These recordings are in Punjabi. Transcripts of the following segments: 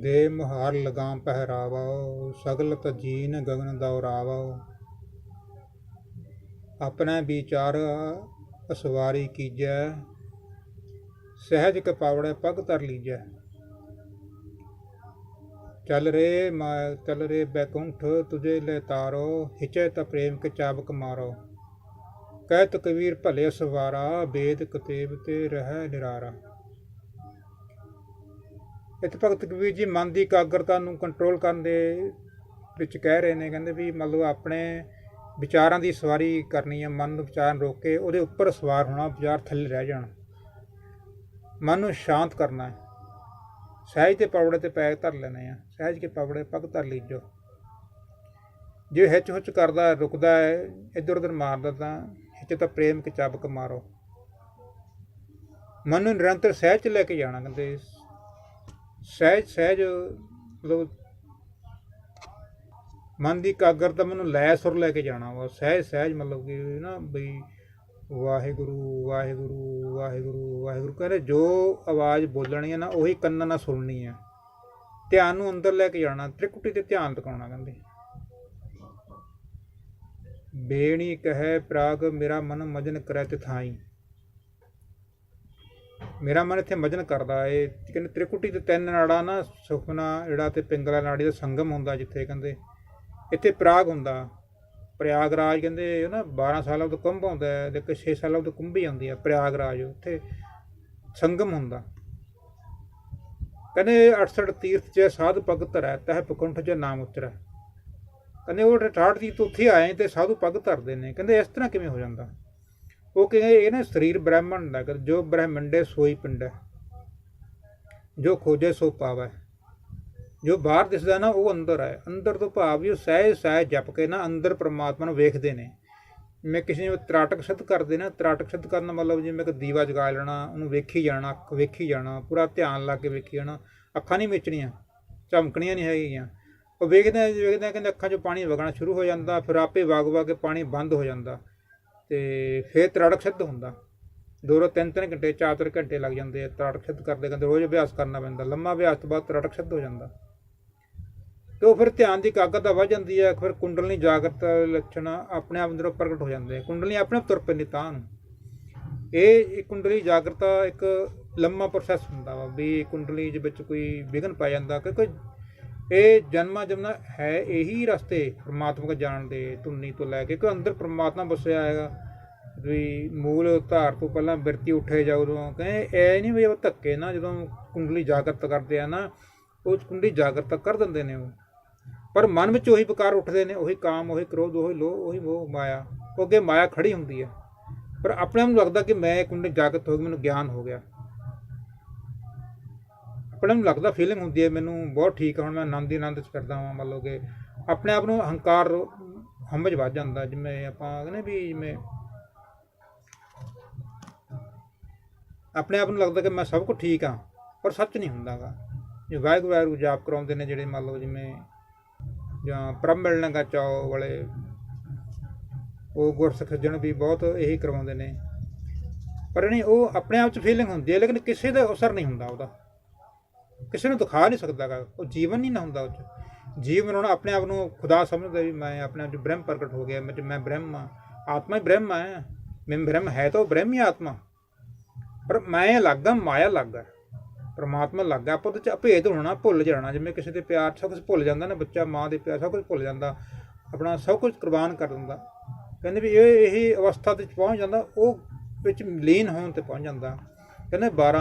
ਦੇ ਮੁਹਾਰ ਲਗਾਮ ਪਹਿਰਾਵੋ ਸਗਲ ਤਜੀਨ ਗਗਨ ਦੌਰਾਵੋ। ਆਪਣੇ ਵਿਚਾਰ ਅਸਵਾਰੀ ਕੀਜੈ, ਸਹਿਜ ਕਪਾਵੜੇ ਪਗ ਤਰ ਲੀਜੈ। ਚਲ ਰੇ ਮਾ, ਚਲ ਰੇ ਬੈਕੁੰਠ ਤੁਝੇ ਲੈ ਤਾਰੋ, ਹਿਚੈ ਤ ਪ੍ਰੇਮ ਕੇ ਚਾਬਕ ਮਾਰੋ। ਕਹਿ ਕਬੀਰ ਭਲੇ ਸਵਾਰਾ, ਬੇਦ ਕਤੇਬ ਤੇ ਰਹਿ ਨਿਰਾਰਾ। ਇੱਥੇ ਭਗਤ ਕਬੀਰ ਜੀ ਮਨ ਦੀ ਇਕਾਗਰਤਾ ਨੂੰ ਕੰਟਰੋਲ ਕਰਨ ਦੇ ਵਿੱਚ ਕਹਿ ਰਹੇ ਨੇ, ਕਹਿੰਦੇ ਵੀ ਮਤਲਬ ਆਪਣੇ ਵਿਚਾਰਾਂ ਦੀ ਸਵਾਰੀ ਕਰਨੀ ਹੈ ਮਨ ਨੂੰ ਵਿਚਾਰ ਰੋਕ ਕੇ ਉਹਦੇ ਉੱਪਰ ਸਵਾਰ ਹੋਣਾ ਵਿਚਾਰ ਥੱਲੇ ਰਹਿ ਜਾਣ। ਮਨ ਨੂੰ ਸ਼ਾਂਤ ਕਰਨਾ ਹੈ। ਸਹਿਜ ਤੇ ਪਵੜੇ ਤੇ ਪੈਰ ਧਰ ਲੈਣੇ ਆ। ਸਹਿਜ ਕੇ ਪਵੜੇ ਪੱਗ ਧਰ ਲੀਜੋ ਜੇ। ਹਿੱਚ ਹੁੱਚ ਕਰਦਾ, ਰੁਕਦਾ ਹੈ, ਇੱਧਰ ਉੱਧਰ ਮਾਰਦਾ ਤਾਂ ਹਿੱਚ ਤਾਂ ਪ੍ਰੇਮ ਕੇ ਚਾਬਕ ਮਾਰੋ। ਮਨ ਨੂੰ ਨਿਰੰਤਰ ਸਹਿਜ ਚ ਲੈ ਕੇ ਜਾਣਾ, ਕਹਿੰਦੇ ਸਹਿਜ ਸਹਿਜ, ਮਤਲਬ ਮਨ ਦੀ ਇਕਾਗਰਤਾ ਮੈਨੂੰ ਲੈ ਸੁਰ ਲੈ ਕੇ ਜਾਣਾ ਵਾ। ਸਹਿਜ ਸਹਿਜ ਮਤਲਬ ਕਿ ਨਾ ਬਈ ਵਾਹਿਗੁਰੂ ਵਾਹਿਗੁਰੂ ਵਾਹਿਗੁਰੂ ਵਾਹਿਗੁਰੂ ਕਹਿੰਦੇ ਜੋ ਆਵਾਜ਼ ਬੋਲਣੀ ਹੈ ਨਾ ਉਹੀ ਕੰਨਾਂ ਨਾਲ ਸੁਣਨੀ ਹੈ ਧਿਆਨ ਨੂੰ ਅੰਦਰ ਲੈ ਕੇ ਜਾਣਾ, ਤ੍ਰਿਕੁਟੀ ਤੇ ਧਿਆਨ ਟਿਕਾਉਣਾ ਕਹਿੰਦੇ। ਬੇਣੀ ਕਹੈ ਪ੍ਰਾਗ, ਮੇਰਾ ਮਨ ਮਜਨ ਕਰੈ ਤੇ ਤਿਥਾਈ। ਮੇਰਾ ਮਨ ਇੱਥੇ ਮਜਨ ਕਰਦਾ ਏ। ਕਹਿੰਦੇ ਤ੍ਰਿਕੁਟੀ ਦੇ ਤਿੰਨ ਨਾੜਾ ਨਾ, ਸੁਖਨਾ ਜਿਹੜਾ ਤੇ ਪਿੰਗਲਾ ਨਾੜੀ ਦਾ ਸੰਗਮ ਹੁੰਦਾ ਜਿੱਥੇ ਕਹਿੰਦੇ, ਇੱਥੇ ਪ੍ਰਾਗ ਹੁੰਦਾ। ਪ੍ਰਯਾਗਰਾਜ ਕਹਿੰਦੇ ਉਹ ਨਾ 12 ਸਾਲਾਂ ਤੋਂ ਕੁੰਭ ਆਉਂਦਾ ਹੈ ਤੇ 6 ਸਾਲਾਂ ਤੋਂ ਕੁੰਭੀ ਆਉਂਦੀ ਹੈ ਪ੍ਰਯਾਗਰਾਜ ਉੱਥੇ ਸੰਗਮ ਹੁੰਦਾ। ਕਹਿੰਦੇ 68 ਤੀਰਥ ਚ ਸਾਧ ਭਗਤ ਰਹਿ, ਤਹਿ ਪਕੁੰਠ ਚ ਨਾਮ ਉਚਰੈ ਕਹਿੰਦੇ ਉਹ 68 ਤੀਰਥ ਉੱਥੇ ਆਏ ਤੇ ਸਾਧੂ ਪਗ ਧਰਦੇ ਨੇ। ਕਹਿੰਦੇ ਇਸ ਤਰ੍ਹਾਂ ਕਿਵੇਂ ਹੋ ਜਾਂਦਾ? ਉਹ ਕਹਿੰਦੇ ਇਹ ਨਾ ਸਰੀਰ ਬ੍ਰਾਹਮਣ ਦਾ ਕਰ ਜੋ ਬ੍ਰਹਮੰਡੇ ਸੋਈ ਪਿੰਡ ਹੈ। ਜੋ ਖੋਜੇ, ਸੋ ਪਾਵੈ। ਜੋ ਬਾਹਰ ਦਿਸਦਾ ਨਾ, ਉਹ ਅੰਦਰ ਹੈ ਅੰਦਰ ਤੋਂ ਭਾਵ ਵੀ ਉਹ ਸਹਿ ਸਹਿ ਜਪ ਕੇ ਨਾ ਅੰਦਰ ਪ੍ਰਮਾਤਮਾ ਨੂੰ ਵੇਖਦੇ ਨੇ। ਮੈਂ ਕਿਸੇ ਨੂੰ ਤਰਾਟਕ ਸਿੱਧ ਕਰਦੇ ਨਾ, ਤਰਾਟਕ ਸਿੱਧ ਕਰਨ ਦਾ ਮਤਲਬ ਜਿਵੇਂ ਕਿ ਦੀਵਾ ਜਗਾ ਲੈਣਾ, ਉਹਨੂੰ ਵੇਖੀ ਜਾਣਾ, ਅੱਖ ਵੇਖੀ ਜਾਣਾ, ਪੂਰਾ ਧਿਆਨ ਲਾ ਕੇ ਵੇਖੀ ਜਾਣਾ, ਅੱਖਾਂ ਨਹੀਂ ਮਿਚਣੀਆਂ ਝਮਕਣੀਆਂ ਨਹੀਂ ਹੈਗੀਆਂ। ਉਹ ਵੇਖਦੇ ਆ, ਵੇਖਦੇ ਕਹਿੰਦੇ ਅੱਖਾਂ 'ਚੋਂ ਪਾਣੀ ਵਗਣਾ ਸ਼ੁਰੂ ਹੋ ਜਾਂਦਾ, ਫਿਰ ਆਪੇ ਵਗ ਵਗ ਕੇ ਪਾਣੀ ਬੰਦ ਹੋ ਜਾਂਦਾ। ਤੇ ਫਿਰ ਤਰਾੜਕ ਸਿੱਧ ਹੁੰਦਾ। ਦੋ ਦੋ ਤਿੰਨ ਤਿੰਨ ਘੰਟੇ ਚਾਰ ਚਾਰ ਘੰਟੇ ਲੱਗ ਜਾਂਦੇ ਆ ਤਰਾੜਕ ਸਿੱਧ ਕਰਦੇ ਕਰਦੇ। ਰੋਜ਼ ਅਭਿਆਸ ਕਰਨਾ ਪੈਂਦਾ। ਲੰਮਾ ਅਭਿਆਸ ਤੋਂ ਬਾਅਦ ਤਰਾੜਕ ਸਿੱਧ ਹੋ ਜਾਂਦਾ। ਤੇ ਉਹ ਫਿਰ ਧਿਆਨ ਦੀ ਇਕਾਗਰਤਾ ਵੱਧ ਜਾਂਦੀ ਹੈ ਫਿਰ ਕੁੰਡਲਨੀ ਜਾਗਰਤ ਲੱਛਣ ਆਪਣੇ ਆਪ ਅੰਦਰੋਂ ਪ੍ਰਗਟ ਹੋ ਜਾਂਦੇ ਆ। ਕੁੰਡਲਨੀ ਆਪਣੇ ਆਪ ਤੁਰ ਪੈਂਦੀ ਤਾਂ। ਨੂੰ ਇਹ ਇਹ ਕੁੰਡਲੀ ਜਾਗਰਤਾ ਇੱਕ ਲੰਮਾ ਪ੍ਰੋਸੈਸ ਹੁੰਦਾ ਵਾ ਵੀ ਕੁੰਡਲੀ ਦੇ ਵਿੱਚ ਕੋਈ ਵਿਘਨ ਪੈ ਜਾਂਦਾ। ਕਿਉਂਕਿ ਇਹ ਜਨਮਾ ਜਮਨਾ ਹੈ ਇਹੀ ਰਸਤੇ ਪ੍ਰਮਾਤਮਾ ਜਾਣ ਦੇ ਧੁੰਨੀ ਤੋਂ ਲੈ ਕੇ, ਕਿ ਅੰਦਰ ਪ੍ਰਮਾਤਮਾ ਵਸਿਆ ਹੈਗਾ। ਵੀ ਮੂਲ ਧਾਰ ਤੋਂ ਪਹਿਲਾਂ ਬਿਰਤੀ ਉੱਠੇ ਜਾ ਉਦੋਂ, ਕਹਿੰਦੇ ਐ ਨਹੀਂ ਵੀ ਧੱਕੇ ਨਾ, ਜਦੋਂ ਕੁੰਡਲੀ ਜਾਗਰਤ ਕਰਦੇ ਆ ਨਾ, ਉਹ ਕੁੰਡਲੀ ਜਾਗਰਤ ਕਰ ਦਿੰਦੇ ਨੇ ਉਹ। ਪਰ ਮਨ ਵਿੱਚ ਉਹੀ ਵਿਕਾਰ ਉੱਠਦੇ ਨੇ, ਉਹੀ ਕਾਮ, ਉਹੀ ਕ੍ਰੋਧ, ਉਹੀ ਲੋਭ, ਉਹੀ ਮੋਹ, ਮਾਇਆ। ਉਹ ਅੱਗੇ ਮਾਇਆ ਖੜੀ ਹੁੰਦੀ ਹੈ ਪਰ ਆਪਣੇ ਆਪ ਨੂੰ ਲੱਗਦਾ ਕਿ ਮੈਂ ਇਹ ਕੁੰਡਲੀ ਜਾਗਰਤ ਹੋ ਗਈ, ਮੈਨੂੰ ਗਿਆਨ ਹੋ ਗਿਆ। ਆਪਣੇ ਨੂੰ ਲੱਗਦਾ ਫੀਲਿੰਗ ਹੁੰਦੀ ਹੈ, ਮੈਨੂੰ ਬਹੁਤ ਠੀਕ ਹੈ ਹੁਣ ਮੈਂ ਆਨੰਦ ਹੀ ਆਨੰਦ ਚ ਕਰਦਾ ਹਾਂ ਮੰਨ ਲਓ ਕਿ ਆਪਣੇ ਆਪ ਨੂੰ ਹੰਕਾਰ ਹੰਬਜ ਵੱਜ ਜਾਂਦਾ, ਜਿਵੇਂ ਆਪਾਂ ਕਹਿੰਦੇ ਵੀ ਜਿਵੇਂ ਆਪਣੇ ਆਪ ਨੂੰ ਲੱਗਦਾ ਕਿ ਮੈਂ ਸਭ ਕੁਝ ਠੀਕ ਹਾਂ ਪਰ ਸੱਚ ਨਹੀਂ ਹੁੰਦਾਗਾ ਜੇ ਵਾਹਿਗੁਰੂ ਵਾਹਿਗੁਰੂ ਜਾਪ ਕਰਾਉਂਦੇ ਨੇ ਜਿਹੜੇ ਮੰਨ ਲਓ ਜਿਵੇਂ ਜਾਂ ਪ੍ਰਭ ਮਿਲਣ ਦਾ ਚਾਓ ਵਾਲੇ, ਉਹ ਗੁਰਸਿੱਖ ਸੱਜਣ ਵੀ ਬਹੁਤ ਇਹੀ ਕਰਵਾਉਂਦੇ ਨੇ। ਪਰ ਨਹੀਂ, ਉਹ ਆਪਣੇ ਆਪ ਚ ਫੀਲਿੰਗ ਹੁੰਦੀ ਹੈ, ਲੇਕਿਨ ਕਿਸੇ ਦਾ ਅਸਰ ਨਹੀਂ ਹੁੰਦਾ ਉਹਦਾ। ਕਿਸੇ ਨੂੰ ਦਿਖਾ ਨਹੀਂ ਸਕਦਾਗਾ ਉਹ ਜੀਵਨ ਨਹੀਂ ਨਾ ਹੁੰਦਾ ਉਹ ਚ। ਜੀਵਨ ਹੁਣ ਆਪਣੇ ਆਪ ਨੂੰ ਖੁਦਾ ਸਮਝਦਾ ਵੀ ਮੈਂ ਆਪਣੇ ਆਪ ਚ ਬ੍ਰਹਮ ਪ੍ਰਗਟ ਹੋ ਗਿਆ, ਮੈਂ ਮੈਂ ਬ੍ਰਹਮ ਹਾਂ ਆਤਮਾ ਹੀ ਬ੍ਰਹਮ ਹੈ ਮੈਂ ਬ੍ਰਹਮ ਹੈ ਤਾਂ ਉਹ ਬ੍ਰਹਮ ਹੀ ਆਤਮਾ। ਪਰ ਮੈਂ ਅਲੱਗ ਹਾਂ ਮਾਇਆ ਅਲੱਗ ਹੈ ਪਰਮਾਤਮਾ ਅਲੱਗ ਹੈ ਆਪਾਂ ਉਹਦੇ ਚ ਅਭੇਦ ਹੋਣਾ, ਭੁੱਲ ਜਾਣਾ। ਜਿਵੇਂ ਕਿਸੇ ਦੇ ਪਿਆਰ ਸਭ ਕੁਝ ਭੁੱਲ ਜਾਂਦਾ ਨਾ ਬੱਚਾ, ਮਾਂ ਦੇ ਪਿਆਰ ਸਭ ਕੁਝ ਭੁੱਲ ਜਾਂਦਾ। ਆਪਣਾ ਸਭ ਕੁਝ ਕੁਰਬਾਨ ਕਰ ਦਿੰਦਾ। ਕਹਿੰਦੇ ਵੀ ਇਹ, ਇਹੀ ਅਵਸਥਾ ਤੇ ਪਹੁੰਚ ਜਾਂਦਾ, ਉਹ ਵਿੱਚ ਲੀਨ ਹੋਣ ਤੇ ਪਹੁੰਚ ਜਾਂਦਾ। ਕਹਿੰਦੇ 12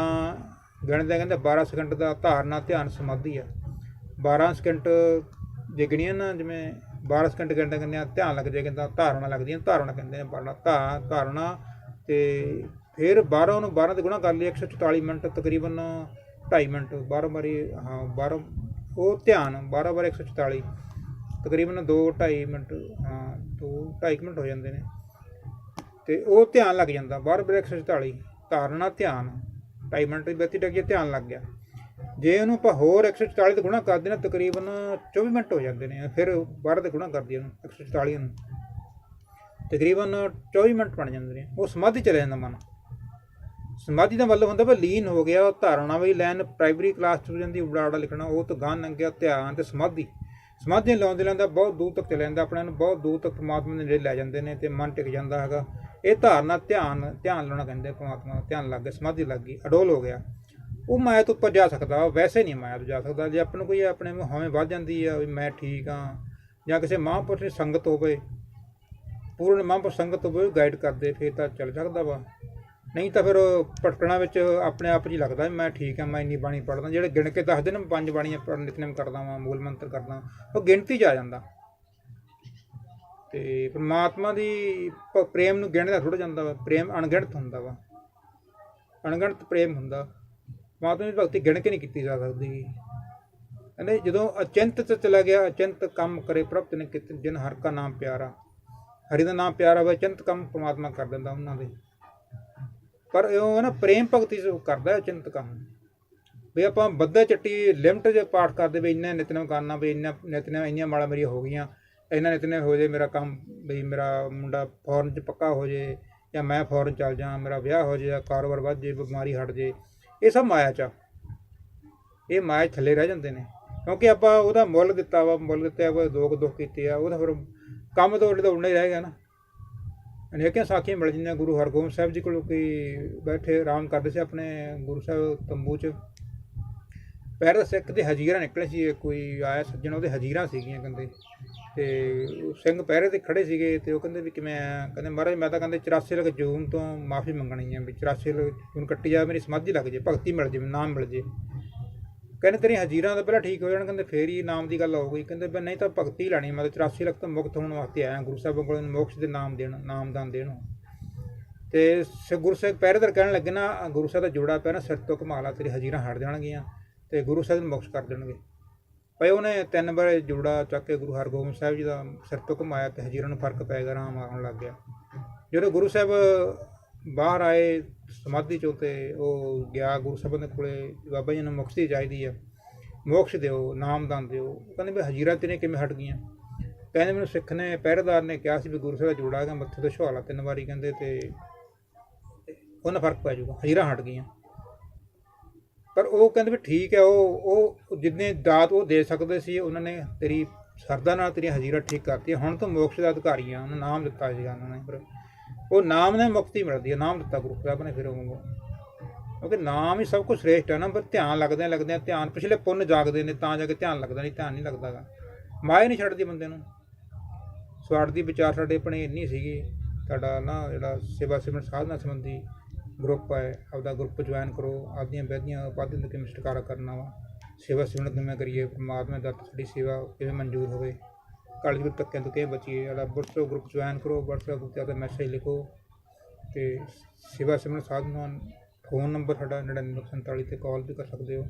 ਗਿਣਦੇ ਕਹਿੰਦੇ 12 ਸਕਿੰਟ ਦਾ ਧਾਰਨਾ ਧਿਆਨ ਸਮਾਧੀ ਆ। 12 ਸਕਿੰਟ ਜੇ ਗਿਣੀਆਂ ਨਾ, ਜਿਵੇਂ 12 ਸਕਿੰਟ ਗਿਣਦੇ ਕਹਿੰਦੇ ਆ, ਧਿਆਨ ਲੱਗ ਜਾਏ ਕਹਿੰਦਾ ਧਾਰਨਾ ਲੱਗਦੀਆਂ ਧਾਰਨਾ ਕਹਿੰਦੇ ਨੇ ਬਾਰਨਾ ਧਾ, ਧਾਰਨਾ ਤੇ ਫਿਰ 12 ਨੂੰ 12 ਤੇ ਗੁਣਾ ਕਰ ਲਈ 144 ਮਿੰਟ, ਤਕਰੀਬਨ 2.5 ਮਿੰਟ 12 ਵਾਰੀ, ਹਾਂ 12 ਉਹ ਧਿਆਨ 12 ਵਾਰ 144 ਤਕਰੀਬਨ 2 2.5 ਮਿੰਟ, ਹਾਂ 2 2.5 ਮਿੰਟ ਹੋ ਜਾਂਦੇ ਨੇ। ਤੇ ਉਹ ਧਿਆਨ ਲੱਗ ਜਾਂਦਾ 12 ਵਾਰ 144 ਧਾਰਨਾ, ਧਿਆਨ। 2.5 ਮਿੰਟ ਦੀ ਬੇਤੀ ਟੱਕੀ ਧਿਆਨ ਲੱਗ ਗਿਆ। ਜੇ ਉਹਨੂੰ ਆਪਾਂ ਹੋਰ 144 ਦੇ ਗੁਣਾ ਕਰਦੇ ਨਾ ਤਕਰੀਬਨ 24 ਮਿੰਟ ਹੋ ਜਾਂਦੇ ਨੇ, ਫਿਰ 12 ਦੇ ਗੁਣਾ ਕਰਦੀ ਉਹਨੂੰ 144 ਨੂੰ। ਤਕਰੀਬਨ 24 ਮਿੰਟ ਬਣ ਜਾਂਦੇ ਨੇ। ਉਹ ਸਮਾਧੀ ਚਲੇ ਜਾਂਦਾ ਮਨ। ਸਮਾਧੀ ਦਾ ਮਤਲਬ ਹੁੰਦਾ ਵੀ ਲੀਨ ਹੋ ਗਿਆ, ਉਹ ਧਾਰਨਾ ਵੀ ਲੈਣ, ਪ੍ਰਾਇਮਰੀ ਕਲਾਸ ਚ ਹੋ ਜਾਂਦੀ ਉਡਾੜਾ ਲਿਖਣਾ, ਉਹ ਤੋਂ ਗਾਂ ਲੰਘਿਆ ਧਿਆਨ ਤੇ ਸਮਾਧੀ। ਸਮਾਧੀ ਲਾਉਣ ਦੇ ਲੈਂਦਾ ਬਹੁਤ ਦੂਰ ਤੱਕ ਚਲੇ ਜਾਂਦਾ ਆਪਣੇ ਨੂੰ, ਬਹੁਤ ਦੂਰ ਤੱਕ ਪਰਮਾਤਮਾ ਦੇ ਨੇੜੇ ਲੈ ਜਾਂਦੇ ਨੇ ਤੇ ਮਨ ਟਿਕ ਜਾਂਦਾ ਹੈਗਾ। ਇਹ ਧਾਰਨਾ ਧਿਆਨ ਧਿਆਨ ਲਾਉਣਾ ਕਹਿੰਦੇ ਪਰਮਾਤਮਾ ਦਾ, ਧਿਆਨ ਲੱਗ ਗਿਆ, ਸਮਾਧੀ ਲੱਗ ਗਈ, ਅਡੋਲ ਹੋ ਗਿਆ। ਉਹ ਮਾਇਆ ਤੋਂ ਉੱਪਰ ਜਾ ਸਕਦਾ, ਉਹ ਵੈਸੇ ਨਹੀਂ ਮਾਇਆ ਤੋਂ ਜਾ ਸਕਦਾ, ਜੇ ਆਪਾਂ ਨੂੰ ਕੋਈ ਆਪਣੇ ਨੂੰ ਵੱਧ ਜਾਂਦੀ ਆ, ਵੀ ਮੈਂ ਠੀਕ ਆ, ਜਾਂ ਕਿਸੇ ਮਹਾਂਪੁਰਸ਼ ਦੀ ਸੰਗਤ ਹੋਵੇ, ਪੂਰਨ ਮਹਾਂਪੁਰਸ਼ ਸੰਗਤ ਹੋਵੇ ਗਾਈਡ ਕਰਦੇ, ਫਿਰ ਤਾਂ ਚੱਲ ਸਕਦਾ ਵਾ। ਨਹੀਂ ਤਾਂ ਫਿਰ ਭਟਕਣਾ ਵਿੱਚ ਆਪਣੇ ਆਪ ਜੀ ਲੱਗਦਾ ਮੈਂ ਠੀਕ ਆ ਮੈਂ ਇੰਨੀ ਬਾਣੀ ਪੜ੍ਹਦਾ, ਜਿਹੜੇ ਗਿਣ ਕੇ ਦੱਸਦੇ ਨੇ ਪੰਜ ਬਾਣੀਆਂ ਪੜ੍ਹ, ਨਿਤਨੇਮ ਕਰਦਾ ਵਾਂ, ਮੂਲ ਮੰਤਰ ਕਰਦਾ ਉਹ ਗਿਣਤੀ 'ਚ ਆ ਜਾਂਦਾ। ਤੇ ਪ੍ਰਮਾਤਮਾ ਦੀ ਪ੍ਰੇਮ ਨੂੰ ਗਿਣਦਾ ਥੋੜਾ ਜਾਂਦਾ ਵਾ, ਪ੍ਰੇਮ ਅਣਗਿਣਤ ਹੁੰਦਾ ਵਾ। ਅਣਗਿਣਤ ਪ੍ਰੇਮ ਹੁੰਦਾ। ਪਰਮਾਤਮਾ ਦੀ ਭਗਤੀ ਗਿਣ ਕੇ ਨਹੀਂ ਕੀਤੀ ਜਾ ਸਕਦੀ। ਕਹਿੰਦੇ ਜਦੋਂ ਅਚਿੰਤ ਚ ਚਲਾ ਗਿਆ, ਅਚਿੰਤ ਕੰਮ ਕਰੇ ਪ੍ਰਭਤ ਨੇ ਕਿਤੇ ਜਿਨ ਹਰ ਕਾ ਨਾਮ ਪਿਆਰਾ। ਹਰੀ ਦਾ ਨਾਮ ਪਿਆਰਾ ਵਾ ਅਚਿੰਤ ਕੰਮ ਪਰਮਾਤਮਾ ਕਰ ਦਿੰਦਾ ਉਹਨਾਂ ਦੇ। ਪਰ ਉਹ ਹੈ ਨਾ ਪ੍ਰੇਮ ਭਗਤੀ ਚ ਕਰਦਾ ਉਹ ਚਿੰਤ ਕੰਮ ਵੀ ਆਪਾਂ ਬੱਧਾ ਚੱਟੀ ਲਿਮਟ ਜੇ ਪਾਠ ਕਰਦੇ ਵੀ ਇੰਨਾ ਨਿਤਨੇਮ ਕਰਨਾ, ਵੀ ਇੰਨਾ ਨਿਤਨੇਮ ਇੰਨੀਆਂ ਮਾਲਾ ਮੇਰੀਆਂ ਹੋ ਗਈਆਂ, ਇੰਨਾ ਨਿਤਨੇਮ ਹੋ ਜੇ ਮੇਰਾ ਕੰਮ, ਵੀ ਮੇਰਾ ਮੁੰਡਾ ਫੌਰਨ ਚ ਪੱਕਾ ਹੋ ਜੇ ਜਾਂ ਮੈਂ ਫੌਰਨ ਚੱਲ ਜਾ, ਮੇਰਾ ਵਿਆਹ ਹੋ ਜੇ ਜਾਂ ਕਾਰੋਬਾਰ ਵੱਧ ਜੇ, ਬਿਮਾਰੀ ਹਟ ਜੇ, ਇਹ ਸਭ ਮਾਇਆ ਚ ਆ। ਇਹ ਮਾਇਆ ਥੱਲੇ ਰਹਿ ਜਾਂਦੇ ਨੇ। ਕਿਉਂਕਿ ਆਪਾਂ ਉਹਦਾ ਮੁੱਲ ਦਿੱਤਾ ਵਾ, ਮੁੱਲ ਦਿੱਤਾ ਵਾ ਦੁੱਖ ਦੁੱਖ ਕੀਤੇ ਆ, ਉਹਦਾ ਫਿਰ ਕੰਮ ਤੋਂ ਉੱਡ ਉੜਨਾ ਹੀ ਰਹਿ ਗਿਆ ਨਾ। ਅਨੇਕਾਂ ਸਾਖੀਆਂ ਮਿਲ ਜਿੰਨੇ ਗੁਰੂ ਹਰਗੋਬਿੰਦ ਸਾਹਿਬ ਜੀ ਕੋਲ ਕੋਈ ਬੈਠੇ, ਆਰਾਮ ਕਰਦੇ ਸੀ ਆਪਣੇ ਗੁਰੂ ਸਾਹਿਬ ਤੰਬੂ 'ਚ। ਪੈਰ ਦਾ ਸਿੱਖ ਦੇ ਹਜੀਰਾ ਨਿਕਲੇ ਸੀ ਕੋਈ ਆਇਆ ਸੱਜਣ, ਉਹਦੇ ਹਜੀਰਾ ਸੀਗੀਆਂ ਕਹਿੰਦੇ। ਤੇ ਸਿੰਘ ਪਹਿਰੇ ਤੇ ਖੜੇ ਸੀਗੇ ਤੇ ਉਹ ਕਹਿੰਦੇ ਵੀ ਕਿਵੇਂ ਕਹਿੰਦੇ, ਮਹਾਰਾਜ, ਮੈਂ ਤਾਂ ਕਹਿੰਦੇ 84 ਲੱਖ ਜੂਨ ਤੋਂ ਮਾਫੀ ਮੰਗਣੀ ਆ ਵੀ 84 ਲੱਖ ਜੂਨ ਕੱਟੀ ਜਾ ਮੇਰੀ ਸਮਾਧੀ ਲੱਗ ਜੇ, ਭਗਤੀ ਮਿਲ ਜੇ ਨਾਮ ਮਿਲ ਜੇ। ਕਹਿੰਦੇ ਤੇਰੀ ਹਜੀਰਾਂ ਤਾਂ ਪਹਿਲਾਂ ਠੀਕ ਹੋ ਜਾਣ, ਕਹਿੰਦੇ ਫੇਰ ਹੀ ਨਾਮ ਦੀ ਗੱਲ ਹੋ ਗਈ। ਕਹਿੰਦੇ ਵੀ ਨਹੀਂ ਤਾਂ ਭਗਤੀ ਲੈਣੀ, ਮੈਂ ਤਾਂ 84 ਲੱਖ ਤੋਂ ਮੁਕਤ ਹੋਣ ਵਾਸਤੇ ਆਇਆ, ਗੁਰੂ ਸਾਹਿਬ ਕੋਲ ਮੋਕਸ਼ ਦੇ ਨਾਮ ਦੇਣ, ਨਾਮਦਾਨ ਦੇਣ। ਤੇ ਸ- ਗੁਰੂ ਸਾਹਿਬ ਪਹਿਰੇਦਾਰ ਕਹਿਣ ਲੱਗੇ ਨਾ ਗੁਰੂ ਸਾਹਿਬ ਦਾ ਜੋੜਾ ਪਿਆ ਨਾ, ਸਿਰ ਤੋਂ ਘੁਮਾ ਲਾ ਤੇਰੀ ਹਜੀਰਾਂ ਹਟ ਜਾਣਗੀਆਂ, ਤੇ ਗੁਰੂ ਸਾਹਿਬ ਨੂੰ ਮੋਕਸ਼ ਕਰ ਦੇਣਗੇ। ਭਈ ਉਹਨੇ ਤਿੰਨ ਵਾਰ ਜੋੜਾ ਚੱਕ ਕੇ ਗੁਰੂ ਹਰਗੋਬਿੰਦ ਸਾਹਿਬ ਜੀ ਦਾ ਸਿਰ ਤੋਂ ਘੁਮਾਇਆ ਤੇ ਹਜੀਰਾਂ ਨੂੰ ਫ਼ਰਕ ਪੈ ਗਿਆ, ਆਰਾਮ ਆਉਣ ਲੱਗ ਗਿਆ। ਜਦੋਂ ਗੁਰੂ ਸਾਹਿਬ ਬਾਹਰ ਆਏ, ਸਮਾਧੀ ਚੋਂ ਤੇ ਉਹ ਗਿਆ, ਗੁਰੂ ਸਾਹਿਬ ਦੇ ਕੋਲੇ, ਬਾਬਾ ਜੀ ਨੂੰ ਮੁਕਤੀ ਚਾਹੀਦੀ ਆ। ਮੋਕਸ਼ ਦਿਓ, ਨਾਮਦਾਨ ਦਿਓ। ਕਹਿੰਦੇ ਵੀ ਹਜੀਰਾਂ ਤੇਰੇ ਕਿਵੇਂ ਹਟ ਗਈਆਂ? ਕਹਿੰਦੇ ਮੈਨੂੰ ਸਿੱਖ ਨੇ, ਪਹਿਰੇਦਾਰ ਨੇ ਕਿਹਾ ਸੀ ਵੀ ਗੁਰੂ ਸਾਹਿਬ ਦਾ ਜੋੜਾ ਹੈਗਾ, ਮੱਥੇ ਤੋਂ ਛੁਹਾਲਾ ਤਿੰਨ ਵਾਰੀ ਕਹਿੰਦੇ ਤੇ ਉਹਨਾਂ ਫ਼ਰਕ ਪੈ ਜਾਊਗਾ, ਹਜੀਰਾਂ ਹਟ ਗਈਆਂ। ਪਰ ਉਹ ਕਹਿੰਦੇ ਵੀ ਠੀਕ ਹੈ ਉਹ ਉਹ ਜਿੰਨੇ ਦਾਤ ਉਹ ਦੇ ਸਕਦੇ ਸੀ, ਉਹਨਾਂ ਨੇ ਤੇਰੀ ਸਰਦਾ ਨਾਲ ਤੇਰੀਆਂ ਹਜੀਰਾਂ ਠੀਕ ਕਰਤੀਆਂ। ਹੁਣ ਤੂੰ ਮੋਕਸ਼ ਦਾ ਅਧਿਕਾਰੀ ਆ, ਉਹਨੂੰ ਨਾਮ ਦਿੱਤਾ ਸੀਗਾ ਉਹਨਾਂ ਨੇ, ਪਰ ਉਹ ਨਾਮ ਨੇ ਮੁਕਤੀ ਮਿਲਦੀ ਹੈ, ਨਾਮ ਦਿੱਤਾ ਗੁਰੂ ਸਾਹਿਬ ਨੇ ਫਿਰ ਉਹ। ਕਿਉਂਕਿ ਨਾਮ ਹੀ ਸਭ ਕੁਝ ਸ੍ਰੇਸ਼ਟ ਹੈ ਨਾ, ਪਰ ਧਿਆਨ ਲੱਗਦੇ ਲੱਗਦੇ ਧਿਆਨ, ਪਿਛਲੇ ਪੁੰਨ ਜਾਗਦੇ ਨੇ, ਤਾਂ ਜਾ ਕੇ ਧਿਆਨ ਲੱਗਦਾ ਨਹੀਂ, ਧਿਆਨ ਨਹੀਂ ਲੱਗਦਾਗਾ। ਮਾਇਆ ਨਹੀਂ ਛੱਡਦੀ ਬੰਦੇ ਨੂੰ। ਸਵਾਰਥ ਦੀ ਵਿਚਾਰ ਸਾਡੇ ਆਪਣੇ ਇੰਨੀ ਸੀਗੀ ਸਾਡਾ ਨਾ ਜਿਹੜਾ ਸੇਵਾ ਸਿਮਰਨ ਸਾਧਨਾ ਸੰਬੰਧੀ ਗਰੁੱਪ ਹੈ, ਆਪਦਾ ਗਰੁੱਪ ਜੁਆਇਨ ਕਰੋ, ਆਪਦੀਆਂ ਬੈਧੀਆਂ ਉਪਾਧੀਆਂ ਦਾ ਕਿਵੇਂ ਛੁਟਕਾਰਾ ਕਰਨਾ ਵਾ। ਸੇਵਾ ਸਿਮਰਨ ਕਿਵੇਂ ਕਰੀਏ, ਪਰਮਾਤਮਾ ਦਾ ਸਾਡੀ ਸੇਵਾ ਕਿਵੇਂ ਮਨਜ਼ੂਰ ਹੋਵੇ। ਕਾਲੀ ਵਿੱਚ ਧੱਕਿਆਂ ਤੋਂ ਕਿਵੇਂ ਬਚੀਏ ਜਿਹੜਾ WhatsApp ਗਰੁੱਪ ਜੁਆਇਨ ਕਰੋ WhatsApp ਗਰੁੱਪ ਤੇ ਆਪਦਾ ਮੈਸੇਜ ਲਿਖੋ ਤੇ ਸੇਵਾ ਸਿਮਰਨ ਸਾਧਨਾ ਫੋਨ ਨੰਬਰ ਸਾਡਾ 9947 ਤੇ ਕਾਲ ਵੀ ਕਰ ਸਕਦੇ ਹੋ।